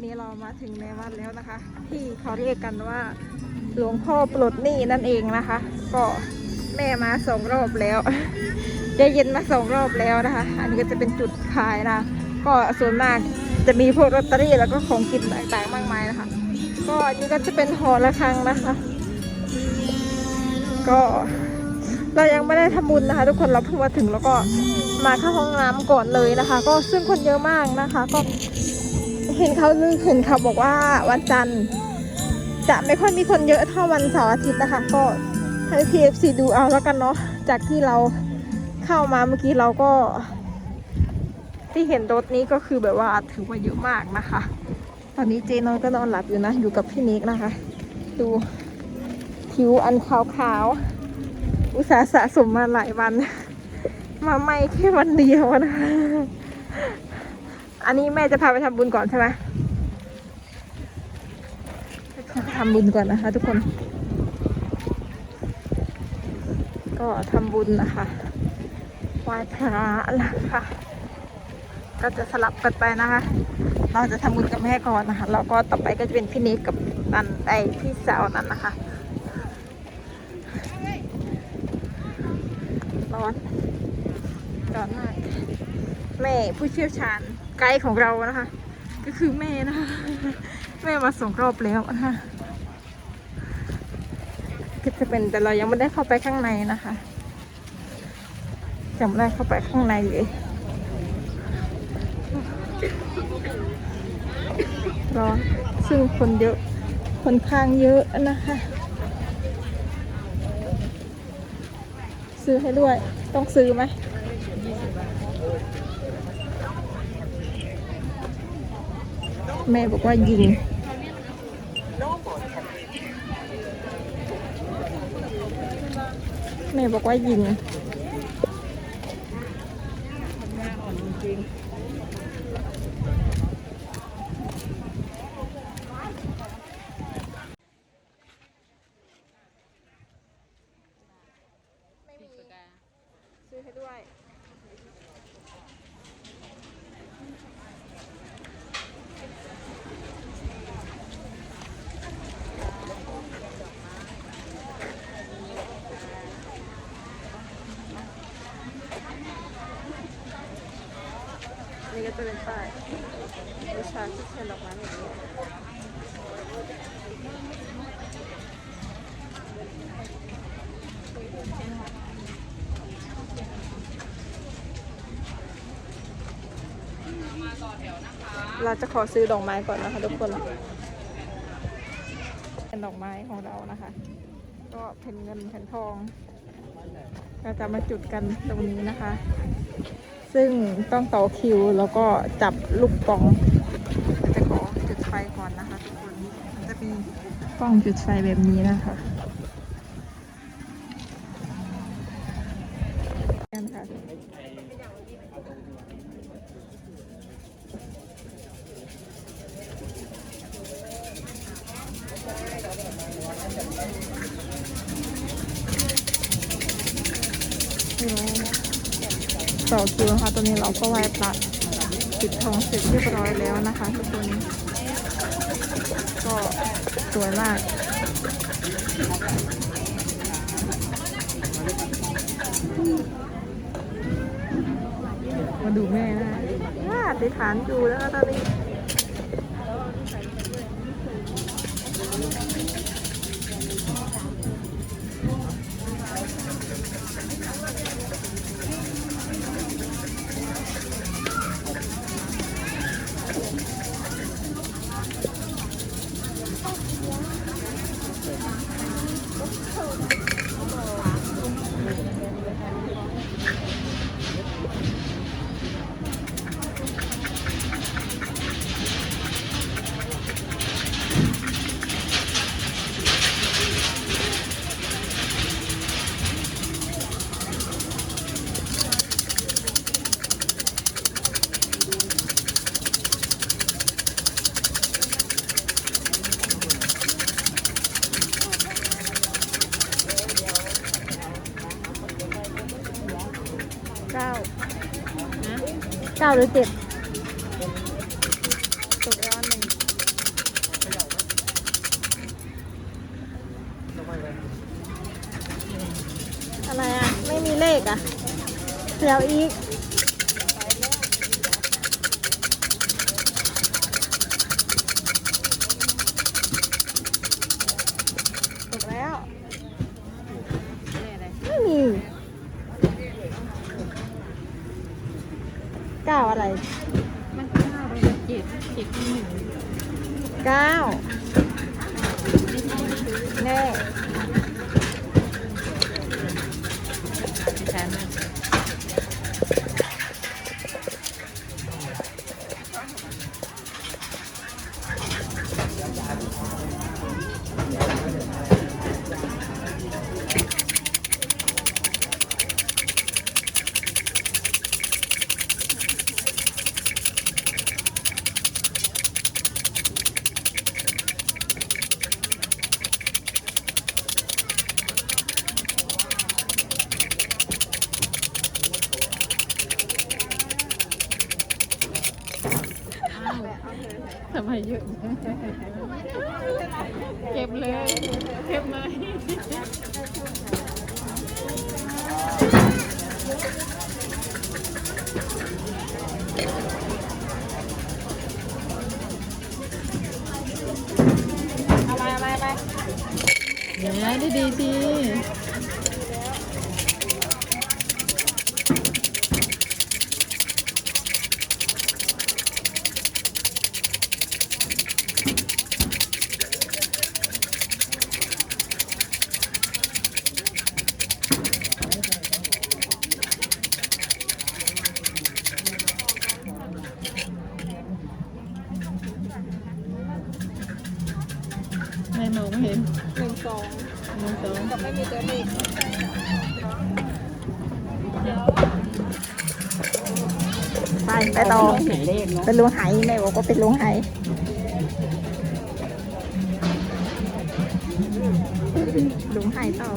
อนนี้เรามาถึงในวัดแล้วนะคะ ที่เขาเรียกกันว่าหลวงพ่อปลดหนี้นั่นเองนะคะ ก็แม่มาสองรอบแล้วได้ยินมาสองรอบแล้วนะคะ อันนี้ก็จะเป็นจุดขายนะ ก็ส่วนมากจะมีพวกลอตเตอรี่แล้วก็ของกินต่างๆมากมายนะคะ ก็อันนี้ก็จะเป็นหอระฆังนะคะ ก็เรายังไม่ได้ทำบุญนะคะ ทุกคนเราเพิ่งมาถึงแล้วก็มาเข้าห้องน้ำก่อนเลยนะคะ ก็ซึ่งคนเยอะมากนะคะ ก็ เห็นเขาลือเห็นเขาบอกว่าวันจันทร์จะไม่ค่อยมีคนเยอะเท่าวันเสาร์อาทิตย์นะคะ ก็ให้ TFC ดูเอาแล้วกันเนาะจากที่เราเข้ามาเมื่อกี้เราก็ ที่เห็นรถนี้ก็คือแบบว่าถือว่าเยอะมากนะคะ ตอนนี้เจนอนก็นอนหลับอยู่นะ อยู่กับพี่นิกนะคะ ดูผิวอันขาวๆอุตสาห์สะสมมาหลายวัน มาไม่แค่วันเดียวนะคะ อันนี้แม่จะพาไปทำบุญก่อนใช่ไหมทำบุญก่อนนะคะ ทุกคน ก็ทำบุญนะคะไหว้พระนะคะ ก็จะสลับกันไปนะคะ เราจะทำบุญกับแม่ก่อนนะคะ แล้วก็ต่อไปก็จะเป็นพี่นิกกับนันไอพี่สาวนันนะคะ ร้อน ร้อนมาก แม่ผู้เชี่ยวชาญ ไกด์ของเรานะคะ ก็คือแม่นะคะแม่มาส่งรอบแล้วนะคะก็จะเป็นแต่เรายังไม่ได้เข้าไปข้างในนะคะยังไม่ได้เข้าไปข้างในเลยร้อนซึ่งคนเยอะคนข้างเยอะนะคะ ซื้อให้ด้วยต้องซื้อไหม แม่บอกว่ายิง แม่บอกว่ายิง ไม่มี ซื้อให้ด้วย นี่ก็จะเป็นป้าย บูชาที่เทียนดอกไม้แบบนี้เราจะขอซื้อดอกไม้ก่อนนะคะทุกคน เป็นดอกไม้ของเรานะคะ ก็เป็นเงินแผ่นทอง ก็จะมาจุดกันตรงนี้นะคะ ซึ่งต้องต่อคิวแล้วก็จับลูกปองจะขอจุดไฟก่อนนะคะทุกคนมันจะมี กล้องจุดไฟแบบนี้นะคะกันค่ค่ะต่อคิวนะคะตอนนี้เราก็ไหว้พระปิดทองเสร็จเรียบร้อยแล้วนะคะทุกคนก็ สวยมาก มาดูแม่นะว่าไปฐานอยู่แล้วตอนนี้ เก้าหรือเจ็ดสุกร้อนหนึ่งอะไรอะ ไม่มีเลขอะเดี๋ยวอีก เก้าอะไรมันเก้าเลยเจ็ดเจ็ดที่หนึ่งเก้าแน่ใช่ไหม ทำไมเยอะเก็บเลย เก็บเลยเอามาเอามาเอามาเดี๋ยวนะดีดีสิ มองไม่เห็นหนึ่งสองหนึ่งสองกับไม่มีตัวเลขไปไปต่อเป็นลุงไหแม่บอกว่าเป็นลุงไหลุงไหต่อ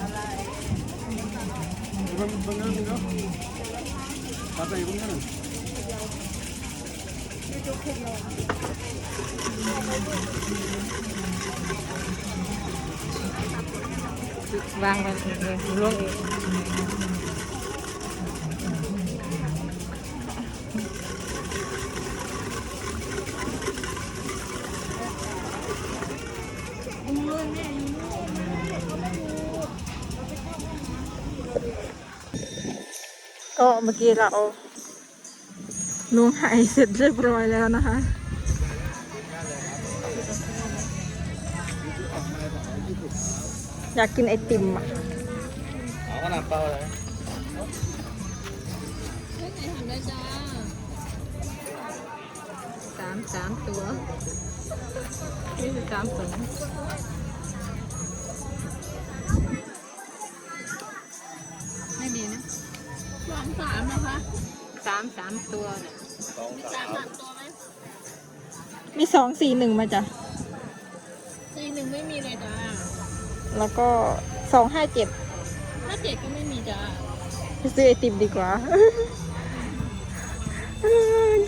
อะไร ก็ได้ Begin mal hin. Ibang bangal mo. Tatay, ibang ganun. วางไปเองล่วงเอ ก็เมื่อกี้เราลุงไหเสร็จเรียบร้อยแล้วนะคะอยากกินไอติมอะ Ako na pa wala. สามสามตัวนี่คือสามสอง สามสามตัวเนี่ยมีสองสี่หนึ่งมาจ้ะสี่หนึ่งไม่มีเลยจ้าแล้วก็สองห้าเจ็ดถ้าเจ็ดก็ไม่มีจ้าไปซื้อไอติมดีกว่า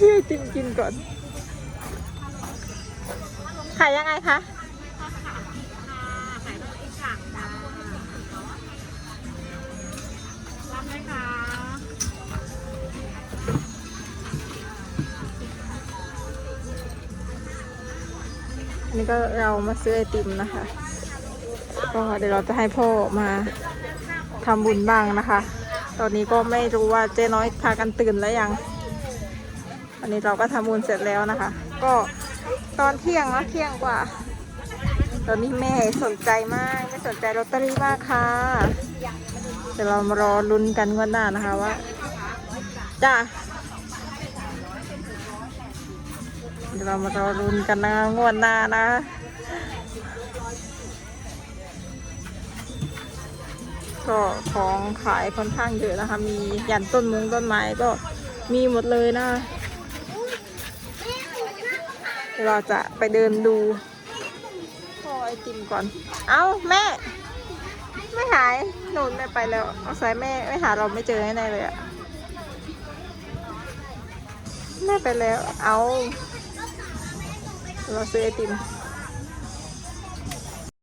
ซื้อไอติมกินก่อนขายยังไงคะรับไหมคะ นนี้ก็เรามาซื้อไอติมนะคะ ก็เดี๋ยวเราจะให้พ่อมาทำบุญบ้างนะคะ ตอนนี้ก็ไม่รู้ว่าเจ๊น้อยพากันตื่นแล้วยัง อันนี้เราก็ทำบุญเสร็จแล้วนะคะ ก็ตอนเที่ยงแล้วเที่ยงกว่า ตอนนี้แม่สนใจมากไม่สนใจลอตเตอรี่มากค่ะเดี๋ยวเรามารอลุ้นกันงวดหน้านะคะว่าจ้า เดี๋ยวเรามารอลุ้นกันนะงวดหน้านะก็ของขายค่อนข้างเยอะนะคะ มียันต้นมงต้นไม้ก็มีหมดเลยนะเดี๋ยวเราจะไปเดินดูพอไอติมก่อน เอ้าแม่ ไม่หายหนูไม่ไปแล้วเอาสายแม่ไม่หาเราไม่เจอแน่เลยอะแม่ไปแล้ว เอา เราซื้อไอติม